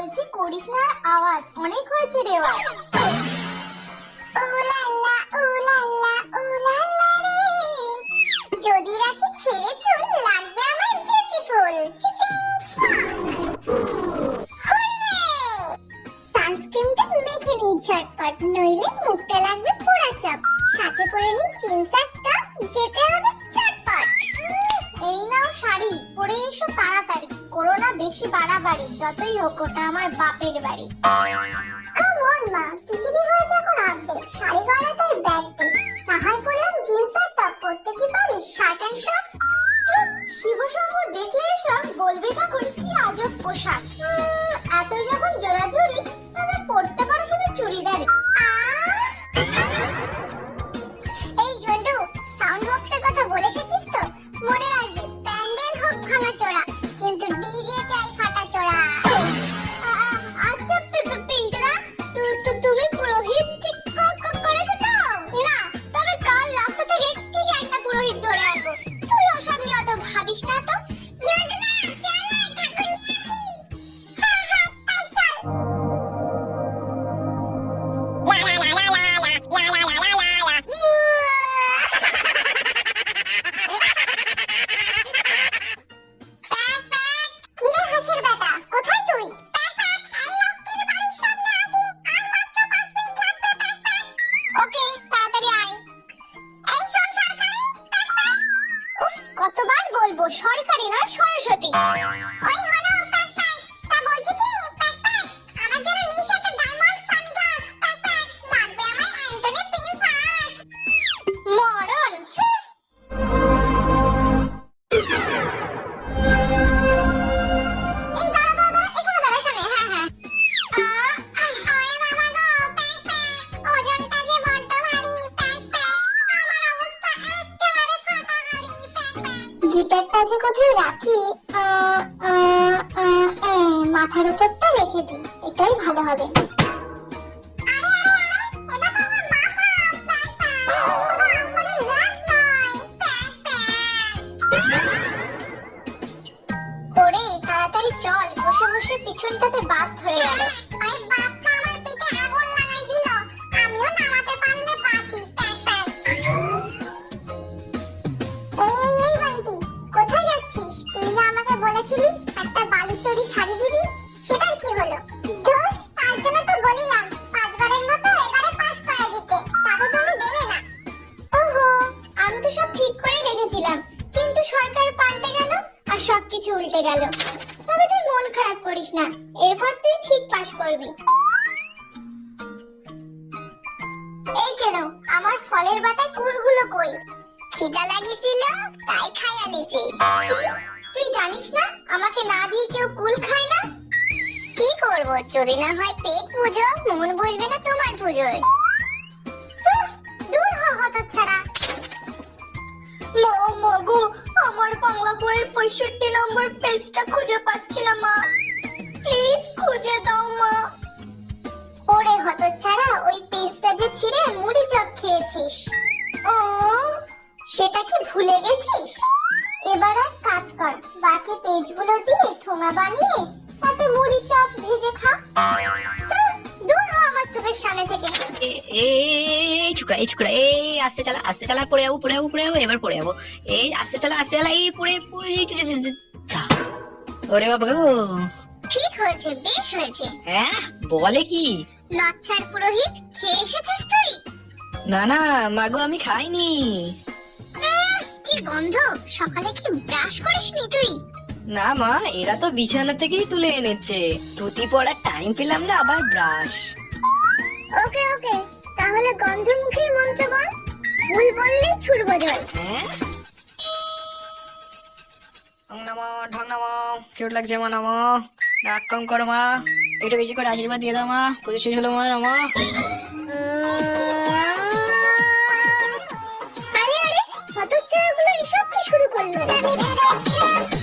বলছি করিস না আওয়াজ। অনেক হয়েছে রেওয়াজ যদি রাখি ছেড়ে চুল, লাগবে আমার বিউটিফুল সানস্ক্রিনটা মেখে ঝটপট, নইলে মুখটা লাগবে পোড়া চাপ সাথে পরে জিন্স আর বেশি বাড়াবাড়ি, যতই হোক ওটা আমার বাপের বাড়ি। মা, পৃথিবী হয়েছে এখন আপডেট শাড়ি তাই টপ পরতে কি পারি? শার্ট শর্টস চুপ দেখলে এসব, বলবে তখন কি আজব পোশাক। zabawić na? বলব সরকারি না সরস্বতী। ওই হলো গিটারটা যে কোথায় রাখি? মাথার উপরটা রেখে দিই। এটাই ভালো হবে। ওরে, তাড়াতাড়ি চল, বসে বসে পিছনটাতে বাদ ধরে গেল। বলেছিলি? একটা বালুচরি শাড়ি দিবি? সেটার কি হলো? দোষ তার জন্য তো বলিলাম, পাঁচবারের মতো এবারে পাস করে দিতে। তাতে তুমি দিলে না। ওহো, আমি তো সব ঠিক করে রেখেছিলাম। কিন্তু সরকার পাল্টে গেল আর সবকিছু উল্টে গেল। তবে তুই মন খারাপ করিস না। এরপর তুই ঠিক পাস করবি। এই কেন? আমার ফলের বাটায় কুলগুলো কই? খিদা লাগিছিল তাই খাই আনিছি। কি? তুই জানিস না, আমাকে না দিয়ে কেউ কুল খায় না? কি করব, যদি না হয় পেট পুজো, মন বুঝবে না তোমার পুজোয়। দূর হ হতচ্ছাড়া মা মগো আমার বাংলা বইয়ের পঁয়ষট্টি নম্বর পেজটা খুঁজে পাচ্ছি না, মা। প্লিজ খুঁজে দাও, মা। ওরে হতচ্ছাড়া ওই পেজটা যে ছিঁড়ে মুড়ি চপ খেয়েছিস। ও, সেটা কি ভুলে গেছিস? এবার এক কাজ কর। বাকি পেজগুলো দিয়ে ঠোঙা বানিয়ে তাতে মুড়ি চপ ভেজে খা। দূর হ আমার চোখের সামনে থেকে। এ ছুকরা এই ছুকরা আস্তে চালা আস্তে চালা পড়ে যাব পড়ে যাব পড়ে যাব এবার পড়ে যাব এই আস্তে চালা আস্তে চালা এই পড়ে পড়ে। ওরে বাবা গো। ঠিক হয়েছে বেশ হয়েছে। হ্যাঁ বলে কি? লচ্ছার পুরোহিত খেয়ে এসেছিস তুই? না না মাগো আমি খাইনি। গন্ধ? সকালে কি ব্রাশ করিসনি তুই? না মা এরা তো বিছানা থেকেই তুলে এনেছে। ধুতি পড়ার টাইম পেলাম না আবার ব্রাশ। ওকে ওকে তাহলে গন্ধ মুখে মন্ত্র বল। ভুল বললেই ছুড়বো জল। হ্যাঁ? ঢং নামো ঢং নামো কিউট লাগছে মা নামো। রাগ কম করো মা। একটু বেশি করে আশীর্বাদ দিয়ে দাও মা। পুজো শেষ হলো মা নামো। আমি ভেবেছিলাম